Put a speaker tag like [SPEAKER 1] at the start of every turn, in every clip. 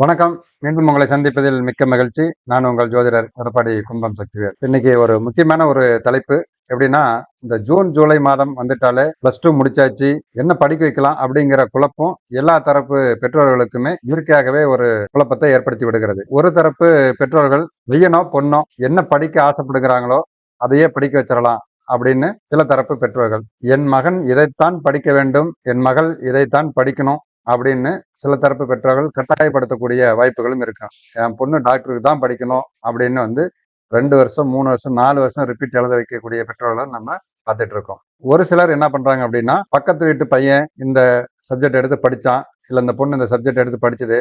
[SPEAKER 1] வணக்கம். மீண்டும் உங்களை சந்திப்பதில் மிக்க மகிழ்ச்சி. நான் உங்கள் ஜோதிடர் எடப்பாடி கும்பம் சக்திவேல். இன்னைக்கு ஒரு முக்கியமான ஒரு தலைப்பு. எப்படின்னா இந்த ஜூன் ஜூலை மாதம் வந்துட்டாலே பிளஸ் டூ முடிச்சாச்சு. என்ன படிக்க வைக்கலாம் அப்படிங்கிற குழப்பம் எல்லா தரப்பு பெற்றோர்களுக்குமே இயற்கையாகவே ஒரு குழப்பத்தை ஏற்படுத்தி விடுகிறது. ஒரு தரப்பு பெற்றோர்கள் வெய்யனோ பொண்ணோ என்ன படிக்க ஆசைப்படுகிறாங்களோ அதையே படிக்க வச்சிடலாம் அப்படின்னு சில தரப்பு பெற்றோர்கள். என் மகன் இதைத்தான் படிக்க வேண்டும். என் மகள் இதைத்தான் படிக்கணும். அப்படின்னு சில தரப்பு பெற்றோர்கள் கட்டாயப்படுத்தக்கூடிய வாய்ப்புகளும் இருக்கும் என் பொண்ணு டாக்டருக்கு தான் படிக்கணும் அப்படின்னு வந்து ரெண்டு வருஷம் மூணு வருஷம் நாலு வருஷம் ரிப்பீட் எழுத வைக்கக்கூடிய பெற்றோர்களை நம்ம பார்த்துட்டு இருக்கோம். ஒரு சிலர் என்ன பண்றாங்க அப்படின்னா பக்கத்து வீட்டு பையன் இந்த சப்ஜெக்ட் எடுத்து படித்தான் இல்லை இந்த பொண்ணு இந்த சப்ஜெக்ட் எடுத்து படிச்சது.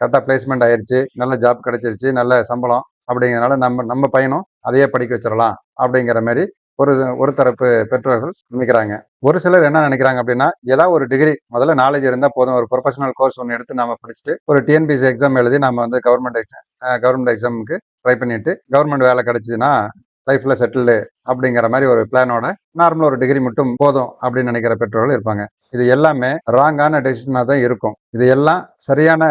[SPEAKER 1] கரெக்டாக பிளேஸ்மெண்ட் ஆயிடுச்சு நல்ல ஜாப் கிடைச்சிருச்சு. நல்ல சம்பளம் அப்படிங்கிறனால நம்ம நம்ம பையனும் அதையே படிக்க வச்சிடலாம் அப்படிங்கிற மாதிரி ஒரு ஒரு தரப்பு பெற்றோர்கள் நினைக்கிறாங்க. ஒரு சிலர் என்ன நினைக்கிறாங்க அப்படின்னா ஏதாவது ஒரு டிகிரி முதல்ல நாலேஜ் இருந்தால் போதும். ஒரு ப்ரொஃபஷனல் கோர்ஸ் ஒன்று எடுத்து நம்ம படிச்சுட்டு ஒரு டிஎன்பிசி எக்ஸாம் எழுதி நம்ம வந்து கவர்மெண்ட் எக்ஸாம் கவர்மெண்ட் எக்ஸாமுக்கு ட்ரை பண்ணிட்டு கவர்மெண்ட் வேலை கிடைச்சிதுன்னா லைஃப்ல செட்டில்டு அப்படிங்கிற மாதிரி ஒரு பிளானோட நார்மலாக ஒரு டிகிரி மட்டும் போதும் அப்படின்னு நினைக்கிற பெற்றோர்கள் இருப்பாங்க. இது எல்லாமே ராங்கான டெசிஷனாக தான் இருக்கும். இது எல்லாம் சரியான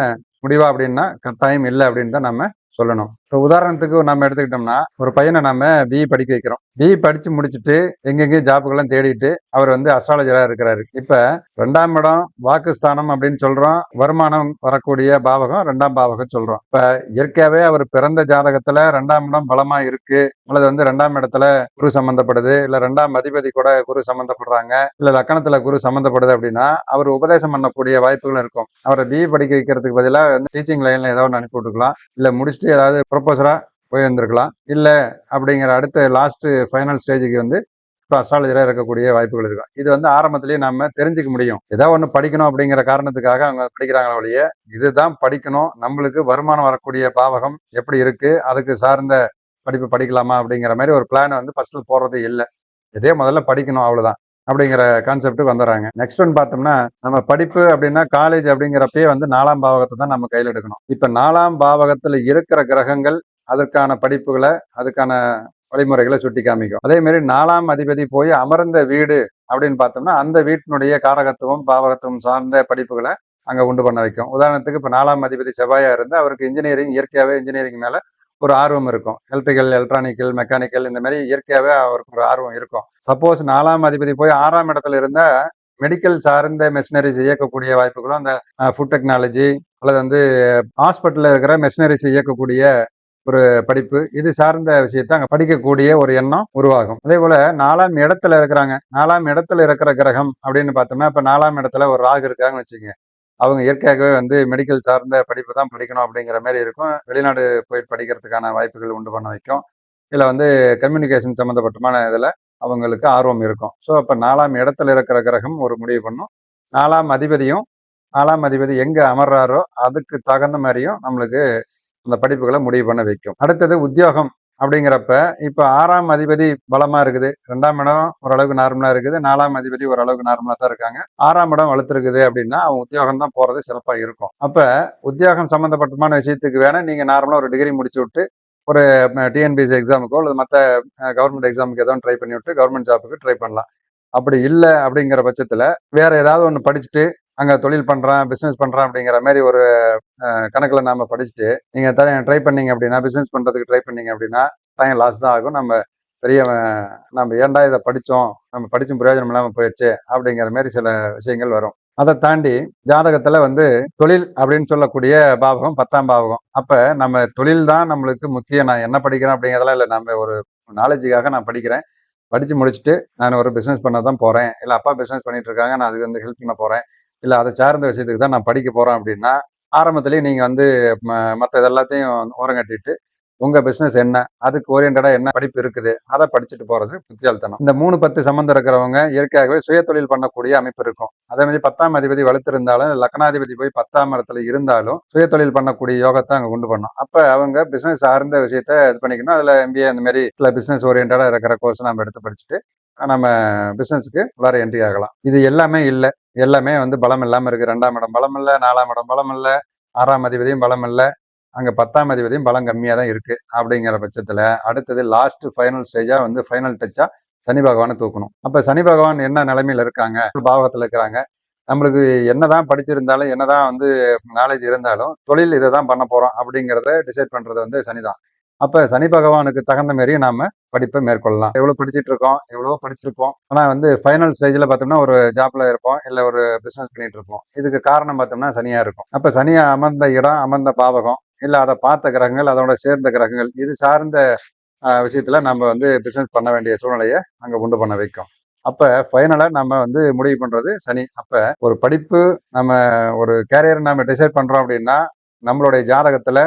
[SPEAKER 1] முடிவா அப்படின்னா கட்டாயம் இல்லை அப்படின்னு தான் நம்ம சொல்லணும். இப்போ உதாரணத்துக்கு நம்ம எடுத்துக்கிட்டோம்னா ஒரு பையனை நம்ம பிஇ படிக்க வைக்கிறோம். பிஇ படிச்சு முடிச்சுட்டு எங்கெங்கேயும் ஜாப்புக்கெல்லாம் தேடிட்டு அவர் வந்து அஸ்ட்ராலஜராக இருக்கிறாரு. இப்ப ரெண்டாம் இடம் வாக்குஸ்தானம் அப்படின்னு சொல்றோம். வருமானம் வரக்கூடிய பாவகம் ரெண்டாம் பாவகம் சொல்றோம். இப்ப இயற்கையாவே அவர் பிறந்த ஜாதகத்துல ரெண்டாம் இடம் பலமா இருக்கு. அல்லது வந்து ரெண்டாம் இடத்துல குரு சம்பந்தப்படுது இல்ல ரெண்டாம் அதிபதி கூட குரு சம்மந்தப்படுறாங்க இல்ல லக்கணத்துல குரு சம்மந்தப்படுது அப்படின்னா அவர் உபதேசம் பண்ணக்கூடிய வாய்ப்புகள் இருக்கும். அவரை பிஇ படிக்க வைக்கிறதுக்கு பதிலாக வந்து டீச்சிங் லைன்ல ஏதாவது ஒன்று அனுப்பி விட்டுக்கலாம். இல்ல முடிச்சுட்டு ஏதாவது ப்ரொபோசரா போய் வந்திருக்கலாம் இல்ல அப்படிங்கிற அடுத்த லாஸ்ட்டு ஃபைனல் ஸ்டேஜுக்கு வந்து இப்போ அஸ்ட்ராலஜராக இருக்கக்கூடிய வாய்ப்புகள் இருக்கும். இது வந்து ஆரம்பத்திலேயே நம்ம தெரிஞ்சுக்க முடியும். ஏதோ ஒன்று படிக்கணும் அப்படிங்கிற காரணத்துக்காக அவங்க படிக்கிறாங்களே ஒழிய இதுதான் படிக்கணும். நம்மளுக்கு வருமானம் வரக்கூடிய பாவகம் எப்படி இருக்கு? அதுக்கு சார்ந்த படிப்பு படிக்கலாமா அப்படிங்கிற மாதிரி ஒரு பிளான் வந்து ஃபர்ஸ்ட் போடுறது இல்லை. இதே முதல்ல படிக்கணும் அவ்வளோதான் அப்படிங்கிற கான்செப்ட்டுக்கு வந்துடுறாங்க. நெக்ஸ்ட் ஒன் பார்த்தோம்னா நம்ம படிப்பு அப்படின்னா காலேஜ் அப்படிங்கிறப்பயே வந்து நாலாம் பாவகத்தை தான் நம்ம கையில் எடுக்கணும். இப்போ நாலாம் பாவகத்தில் இருக்கிற கிரகங்கள் அதற்கான படிப்புகளை அதுக்கான வழிமுறைகளை சுட்டி காமிக்கும். அதே மாதிரி நாலாம் அதிபதி போய் அமர்ந்த வீடு அப்படின்னு பார்த்தோம்னா அந்த வீட்டினுடைய காரகத்துவம் பாவகத்துவம் சார்ந்த படிப்புகளை அங்கே உண்டு பண்ண வைக்கும். உதாரணத்துக்கு இப்போ நாலாம் அதிபதி செவ்வாயா இருந்து அவருக்கு இன்ஜினியரிங் இயற்கையாகவே இன்ஜினியரிங் மேலே ஒரு ஆர்வம் இருக்கும். எலக்ட்ரிக்கல் எலக்ட்ரானிக்கல் மெக்கானிக்கல் இந்த மாதிரி இயற்கையாகவே அவருக்கு ஒரு ஆர்வம் இருக்கும். சப்போஸ் நாலாம் அதிபதி போய் ஆறாம் இடத்துல இருந்தா மெடிக்கல் சார்ந்த மெஷினரிஸ் இயக்கக்கூடிய வாய்ப்புகளும் அந்த ஃபுட் டெக்னாலஜி அல்லது வந்து ஹாஸ்பிட்டலில் இருக்கிற மெஷினரிஸ் இயக்கக்கூடிய ஒரு படிப்பு இது சார்ந்த விஷயத்தை அங்கே படிக்கக்கூடிய ஒரு எண்ணம் உருவாகும். அதே போல நாலாம் இடத்துல இருக்கிறாங்க. நாலாம் இடத்துல இருக்கிற கிரகம் அப்படின்னு பார்த்தோம்னா இப்போ நாலாம் இடத்துல ஒரு ராகு இருக்காங்கன்னு வச்சுக்கோங்க. அவங்க இயற்கையாகவே வந்து மெடிக்கல் சார்ந்த படிப்பு தான் படிக்கணும் அப்படிங்கிற மாதிரி இருக்கும். வெளிநாடு போய் படிக்கிறதுக்கான வாய்ப்புகள் உண்டு பண்ண வைக்கும். இல்லை வந்து கம்யூனிகேஷன் சம்மந்தப்பட்டமான இதில் அவங்களுக்கு ஆர்வம் இருக்கும். ஸோ அப்போ நாலாம் இடத்துல இருக்கிற கிரகம் ஒரு முடிவு பண்ணும். நாலாம் அதிபதியும் நாலாம் அதிபதி எங்கே அமர்றாரோ அதுக்கு தகுந்த மாதிரியும் நம்மளுக்கு அந்த படிப்புகளை முடிவு பண்ண வைக்கும். அடுத்தது உத்தியோகம். அப்படிங்கிறப்ப இப்போ ஆறாம் அதிபதி பலமா இருக்குது. ரெண்டாம் இடம் ஓரளவுக்கு நார்மலா இருக்குது. நாலாம் அதிபதி ஓரளவுக்கு நார்மலா தான் இருக்காங்க. ஆறாம் இடம் வளர்த்துருக்குது அப்படின்னா அவங்க உத்தியோகம் தான் போறது சிறப்பா இருக்கும். அப்ப உத்தியோகம் சம்பந்தப்பட்டமான விஷயத்துக்கு வேணா நீங்க நார்மலா ஒரு டிகிரி முடிச்சு விட்டு ஒரு டிஎன்பிஎஸ்சி எக்ஸாமுக்கோ அல்லது மற்ற கவர்மெண்ட் எக்ஸாமுக்கு ஏதோ ட்ரை பண்ணி விட்டு கவர்மெண்ட் ஜாப்புக்கு ட்ரை பண்ணலாம். அப்படி இல்லை அப்படிங்கிற பட்சத்தில் வேற ஏதாவது ஒன்று படிச்சுட்டு அங்கே தொழில் பண்ணுறான் பிஸ்னஸ் பண்ணுறேன் அப்படிங்கிற மாதிரி ஒரு கணக்கில் நாம் படிச்சுட்டு நீங்கள் த ட்ரை பண்ணீங்க அப்படின்னா பிஸ்னஸ் பண்ணுறதுக்கு ட்ரை பண்ணீங்க அப்படின்னா டைம் லாஸ் தான் ஆகும். நம்ம பெரிய நம்ம ஏன்டா இதை படித்தோம் நம்ம படித்தும் பிரயோஜனம் இல்லாமல் போயிடுச்சு அப்படிங்கிற மாதிரி சில விஷயங்கள் வரும். அதை தாண்டி ஜாதகத்தில் வந்து தொழில் அப்படின்னு சொல்லக்கூடிய பாவகம் பத்தாம் பாவகம். அப்போ நம்ம தொழில் தான் நம்மளுக்கு முக்கியம். நான் என்ன படிக்கிறேன் அப்படிங்கிறதெல்லாம் இல்லை. நம்ம ஒரு நாலேஜுக்காக நான் படிக்கிறேன். படித்து முடிச்சுட்டு நான் ஒரு பிஸ்னஸ் பண்ண தான் போகிறேன் இல்லை அப்பா பிஸ்னஸ் பண்ணிட்டு இருக்காங்க. நான் அதுக்கு வந்து ஹெல்ப் பண்ண போகிறேன் இல்லை அதை சார்ந்த விஷயத்துக்கு தான் நான் படிக்க போகிறேன் அப்படின்னா ஆரம்பத்துலேயே நீங்கள் வந்து மற்ற இதெல்லாத்தையும் ஓரங்கட்டிட்டு உங்கள் பிஸ்னஸ் என்ன அதுக்கு ஓரியன்டாக என்ன படிப்பு இருக்குது அதை படிச்சுட்டு போகிறது புத்தியால்தனம் இந்த மூணு பத்து சம்மந்தம் இருக்கிறவங்க இயற்கையாகவே சுய தொழில் பண்ணக்கூடிய அமைப்பு இருக்கும். அதே மாதிரி பத்தாம் அதிபதி வலுத்திருந்தாலும் லக்னாதிபதி போய் பத்தாம் இடத்துல இருந்தாலும் சுய தொழில் பண்ணக்கூடிய யோகத்தை அங்கே கொண்டு பண்ணோம். அப்போ அவங்க பிஸ்னஸ் சார்ந்த விஷயத்த இது பண்ணிக்கணும். அதில் எம்பிஏ அந்த மாதிரி சில பிஸ்னஸ் ஓரியன்டாக இருக்கிற கோர்ஸ் நம்ம எடுத்து படிச்சுட்டு நம்ம பிஸ்னஸுக்கு உள்ளார என்ட்ரி ஆகலாம். இது எல்லாமே இல்லை. எல்லாமே வந்து பலம் இல்லாமல் இருக்குது ரெண்டாம் இடம் பலம் இல்லை நாலாம் இடம் பலம் இல்லை ஆறாம் அதிபதியும் பலம் இல்லை அங்கே பத்தாம் அதிபதியும் பலம் கம்மியாக தான் இருக்குது அப்படிங்கிற பட்சத்தில் அடுத்தது லாஸ்ட் ஃபைனல் ஸ்டேஜாக வந்து ஃபைனல் டச்சாக சனி பகவானை தூக்கணும். அப்போ சனி பகவான் என்ன நிலைமையில் இருக்காங்க? பாவகத்தில் இருக்கிறாங்க. நம்மளுக்கு என்னதான் படிச்சிருந்தாலும் என்னதான் வந்து நாலேஜ் இருந்தாலும் தொழில் இதை தான் பண்ண போகிறோம் அப்படிங்கிறத டிசைட் பண்ணுறது வந்து சனிதான். அப்போ சனி பகவானுக்கு தகுந்த மாரி நாம படிப்பை மேற்கொள்ளலாம். எவ்வளோ படிச்சுட்டு இருக்கோம் எவ்வளவோ படிச்சிருப்போம். ஆனால் வந்து ஃபைனல் ஸ்டேஜில் பார்த்தோம்னா ஒரு ஜாப்ல இருப்போம் இல்லை ஒரு பிஸ்னஸ் பண்ணிட்டு இருப்போம். இதுக்கு காரணம் பார்த்தோம்னா சனியா இருக்கும். அப்போ சனியா அமர்ந்த இடம் அமர்ந்த பாவகம் இல்லை அதை பார்த்த கிரகங்கள் அதோட சேர்ந்த கிரகங்கள் இது சார்ந்த விஷயத்துல நம்ம வந்து பிஸ்னஸ் பண்ண வேண்டிய சூழ்நிலையை அங்கே உண்டு பண்ண வைக்கும். அப்போ ஃபைனலாக நம்ம வந்து முடிவு பண்ணுறது சனி. அப்போ ஒரு படிப்பு நம்ம ஒரு கேரியர் நம்ம டிசைட் பண்ணுறோம் அப்படின்னா நம்மளுடைய ஜாதகத்தில்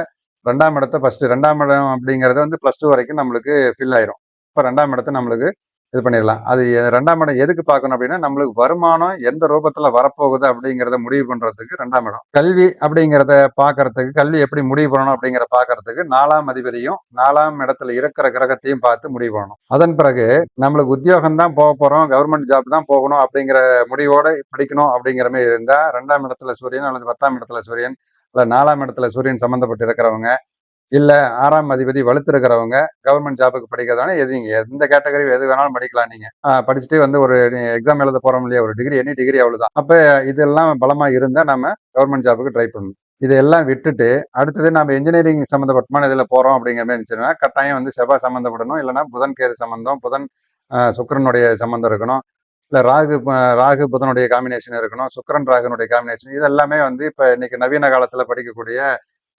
[SPEAKER 1] ரெண்டாம் இடத்த ஃபஸ்ட்டு ரெண்டாம் இடம் அப்படிங்கிறது வந்து ப்ளஸ் டூ வரைக்கும் நம்மளுக்கு ஃபில் ஆயிரும். இப்போ ரெண்டாம் இடத்த நம்மளுக்கு இது பண்ணிடலாம். அது ரெண்டாம் இடம் எதுக்கு பார்க்கணும் அப்படின்னா நம்மளுக்கு வருமானம் எந்த ரூபத்தில் வரப்போகுது அப்படிங்கிறத முடிவு பண்ணுறதுக்கு ரெண்டாம் இடம். கல்வி அப்படிங்கிறத பார்க்கறதுக்கு கல்வி எப்படி முடிவு பண்ணணும் அப்படிங்கிற பார்க்கறதுக்கு நாலாம் அதிபதியும் நாலாம் இடத்துல இருக்கிற கிரகத்தையும் பார்த்து முடிவு பண்ணணும். அதன் பிறகு நம்மளுக்கு உத்தியோகம் தான் போக போகிறோம் கவர்மெண்ட் ஜாப் தான் போகணும் அப்படிங்கிற முடிவோடு படிக்கணும் அப்படிங்கிற மாதிரி இருந்தால் ரெண்டாம் இடத்துல சூரியன் அல்லது பத்தாம் இடத்துல சூரியன் இல்லை நாலாம் இடத்துல சூரியன் சம்பந்தப்பட்டு இருக்கிறவங்க இல்லை ஆறாம் அதிபதி வலுத்திருக்கிறவங்க கவர்மெண்ட் ஜாபுக்கு படிக்கிறதான எது நீங்கள் எந்த கேட்டகரி எது வேணாலும் படிக்கலாம் நீங்கள் படிச்சுட்டு வந்து ஒரு எக்ஸாம் எழுத போகிறோம் இல்லையா ஒரு டிகிரி எனி டிகிரி அவ்வளோதான் அப்போ இதெல்லாம் பலமாக இருந்தால் நம்ம கவர்மெண்ட் ஜாபுக்கு ட்ரை பண்ணணும். இதெல்லாம் விட்டுட்டு அடுத்தது நம்ம இன்ஜினியரிங் சம்மந்தப்பட்டமான இதில் போகிறோம் அப்படிங்கிற மாதிரி இருந்துச்சுன்னா கட்டாயம் வந்து செவ்வாய் சம்மந்தப்படணும் இல்லைன்னா புதன் கேது சம்மந்தம் புதன் சுக்கரனுடைய சம்மந்தம் இருக்கணும். இல்லை ராகு ப- ராகு புதனுடைய காம்பினேஷன் இருக்கணும் சுக்கரன் ராகுனுடைய காம்பினேஷன் இது எல்லாமே வந்து இப்போ இன்னைக்கு நவீன காலத்தில் படிக்கக்கூடிய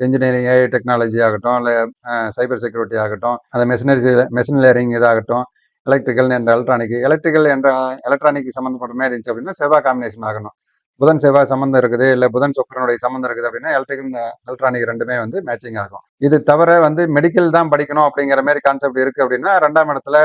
[SPEAKER 1] இன்ஜினியரிங் ஏஐ டெக்னாலஜி ஆகட்டும் இல்லை சைபர் செக்யூரிட்டி ஆகட்டும் அந்த மெஷினரி மெஷின் லேரிங் இதாகட்டும் எலக்ட்ரிக்கல் என்ற எலக்ட்ரானிக் எலக்ட்ரிக்கல் என்ற எலக்ட்ரானிக் சம்மந்தப்பட்ட மாதிரி இருந்துச்சு அப்படின்னா செவ்வாய் காம்பினேஷன் ஆகணும். புதன் செவ்வாய் சம்மந்தம் இருக்குது இல்லை புதன் சுக்கரனுடைய சம்மந்தம் இருக்குது அப்படின்னா எலக்ட்ரிக்கல் எலக்ட்ரானிக் uh, ரெண்டுமே வந்து மேட்சிங் ஆகும். இது தவிர வந்து மெடிக்கல் தான் படிக்கணும் அப்படிங்கிற மாதிரி கான்செப்ட் இருக்குது அப்படின்னா ரெண்டாம் இடத்துல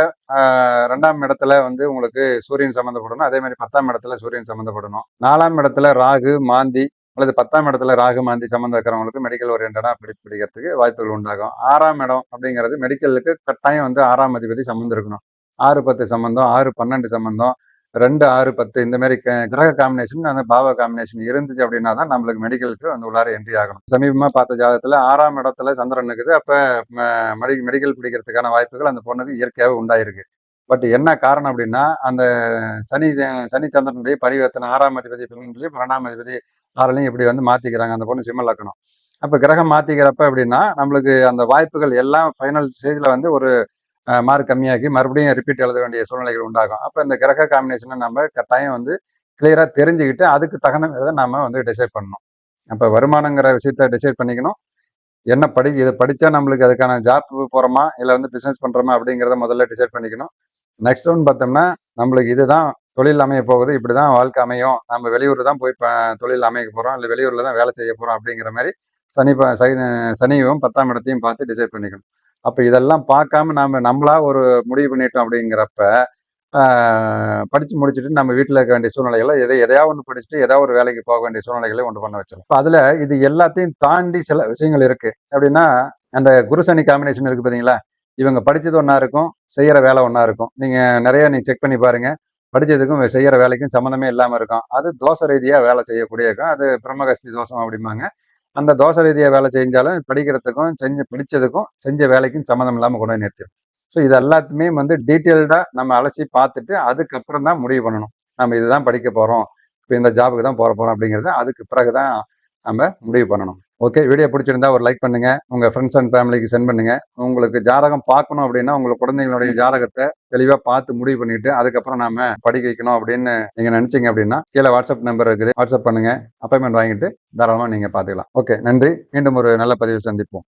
[SPEAKER 1] ரெண்டாம் இடத்துல வந்து உங்களுக்கு சூரியன் சம்மந்தப்படணும் அதே மாதிரி பத்தாம் இடத்துல சூரியன் சம்மந்தப்படணும் நாலாம் இடத்துல ராகு மாந்தி அல்லது பத்தாம் இடத்துல ராகு மாந்தி சம்மந்தம் இருக்கிறவங்களுக்கு மெடிக்கல் ஓரியன்டாக படி படிக்கிறதுக்கு வாய்ப்புகள் உண்டாகும். ஆறாம் இடம் அப்படிங்கிறது மெடிக்கலுக்கு கட்டாயம் வந்து ஆறாம் அதிபதி சம்மந்தம் இருக்கணும். ஆறு பத்து சம்மந்தம் ஆறு பன்னெண்டு சம்மந்தம் ரெண்டு ஆறு பத்து இந்த மாதிரி க- கிரக காம்பினேஷன் அந்த பாவ காம்பினேஷன் இருந்துச்சு அப்படின்னா தான் நம்மளுக்கு மெடிக்கலுக்கு வந்து உள்ளார என்ட்ரி ஆகணும். சமீபமா பார்த்த ஜாதகத்துல ஆறாம் இடத்துல சந்திரன் இருக்குது. அப்ப மெடி மெடிக்கல் பிடிக்கிறதுக்கான வாய்ப்புகள் அந்த பொண்ணுக்கு இயற்கையாகவே உண்டாயிருக்கு. பட் என்ன காரணம் அப்படின்னா அந்த சனி சனி சந்திரனுடைய பரிவர்த்தனை ஆறாம் அதிபதி பெண்களையும் பன்னெண்டாம் அதிபதி ஆறுலையும் இப்படி வந்து மாத்திக்கிறாங்க அந்த பொண்ணு சிம்ம லக்கணம். அப்ப கிரகம் மாத்திக்கிறப்ப அப்படின்னா நம்மளுக்கு அந்த வாய்ப்புகள் எல்லாம் ஃபைனல் ஸ்டேஜ்ல வந்து ஒரு மார்க் கம்மியாக்கி மறுபடியும் ரிப்பீட் எழுத வேண்டிய சூழ்நிலைகள் உண்டாகும். அப்போ இந்த கிரக காம்பினேஷனை நம்ம கட்டாயம் வந்து கிளியராக தெரிஞ்சுக்கிட்டு அதுக்கு தகுந்த மாதிரி தான் நம்ம வந்து டிசைட் பண்ணணும். அப்போ வருமானங்கிற விஷயத்த டிசைட் பண்ணிக்கணும். என்ன படி இதை படித்தா நம்மளுக்கு அதுக்கான ஜாப் போகிறோமா இல்லை வந்து பிஸ்னஸ் பண்ணுறோமா அப்படிங்கிறத முதல்ல டிசைட் பண்ணிக்கணும். நெக்ஸ்ட் ஒன் பார்த்தோம்னா நம்மளுக்கு இதுதான் தொழில் அமைய போகுது. இப்படி தான் வாழ்க்கை அமையும். நம்ம வெளியூர் தான் போய் தொழில் அமைக்க போகிறோம் இல்லை வெளியூரில் தான் வேலை செய்ய போகிறோம் அப்படிங்கிற மாதிரி சனி ப- சனி சனியும் பத்தாம் இடத்தையும் பார்த்து டிசைட் பண்ணிக்கணும். அப்போ இதெல்லாம் பார்க்காம நாம நம்மளா ஒரு முடிவு பண்ணிட்டோம் அப்படிங்கிறப்ப படித்து முடிச்சுட்டு நம்ம வீட்டில் இருக்க வேண்டிய சூழ்நிலைகளை எதை எதையா ஒன்று படிச்சுட்டு ஏதாவது ஒரு வேலைக்கு போக வேண்டிய சூழ்நிலைகளை ஒன்று பண்ண வச்சிடும் இப்போ அதில் இது எல்லாத்தையும் தாண்டி சில விஷயங்கள் இருக்குது அப்படின்னா அந்த குருசனி காம்பினேஷன் இருக்குது பார்த்தீங்களா இவங்க படித்தது ஒன்றா இருக்கும் செய்கிற வேலை ஒன்றா இருக்கும். நீங்கள் நிறைய நீங்கள் செக் பண்ணி பாருங்கள் படிச்சதுக்கும் செய்கிற வேலைக்கும் சம்மந்தமே இல்லாமல் இருக்கும். அது தோசை ரீதியாக வேலை செய்யக்கூடிய இருக்கும் அது பிரம்மகஸ்தி தோஷம் அப்படிம்பாங்க. அந்த தோசை ரீதியாக வேலை செஞ்சாலும் படிக்கிறதுக்கும் செஞ்சு படித்ததுக்கும் செஞ்ச வேலைக்கும் சம்மந்தம் இல்லாமல் கொண்டு போய் நிறுத்திடும் ஸோ இது எல்லாத்தையுமே வந்து டீட்டெயில்டாக நம்ம அலசி பார்த்துட்டு அதுக்கப்புறம் தான் முடிவு பண்ணணும். நம்ம இதுதான் படிக்க போகிறோம் இப்போ இந்த ஜாபுக்கு தான் போகிற போகிறோம் அப்படிங்கிறத அதுக்கு பிறகு தான் நம்ம முடிவு பண்ணணும். ஓகே வீடியோ பிடிச்சிருந்தா ஒரு லைக் பண்ணுங்க. உங்க ஃப்ரெண்ட்ஸ் அண்ட் ஃபேமிலிக்கு சென்ட் பண்ணுங்க. உங்களுக்கு ஜாதகம் பார்க்கணும் அப்படின்னா உங்களுக்கு குழந்தைங்களுடைய ஜாதகத்தை தெளிவா பார்த்து முடிவு பண்ணிட்டு அதுக்கப்புறம் நாம படிக்க வைக்கணும் அப்படின்னு நீங்க நினைச்சீங்க அப்படின்னா கீழே வாட்ஸ்அப் நம்பர் இருக்குது. வாட்ஸ்அப் பண்ணுங்க. அப்பாயின்மெண்ட் வாங்கிட்டு தாராளமா நீங்க பாத்துக்கலாம் ஓகே நன்றி. மீண்டும் ஒரு நல்ல பதிவு சந்திப்போம்.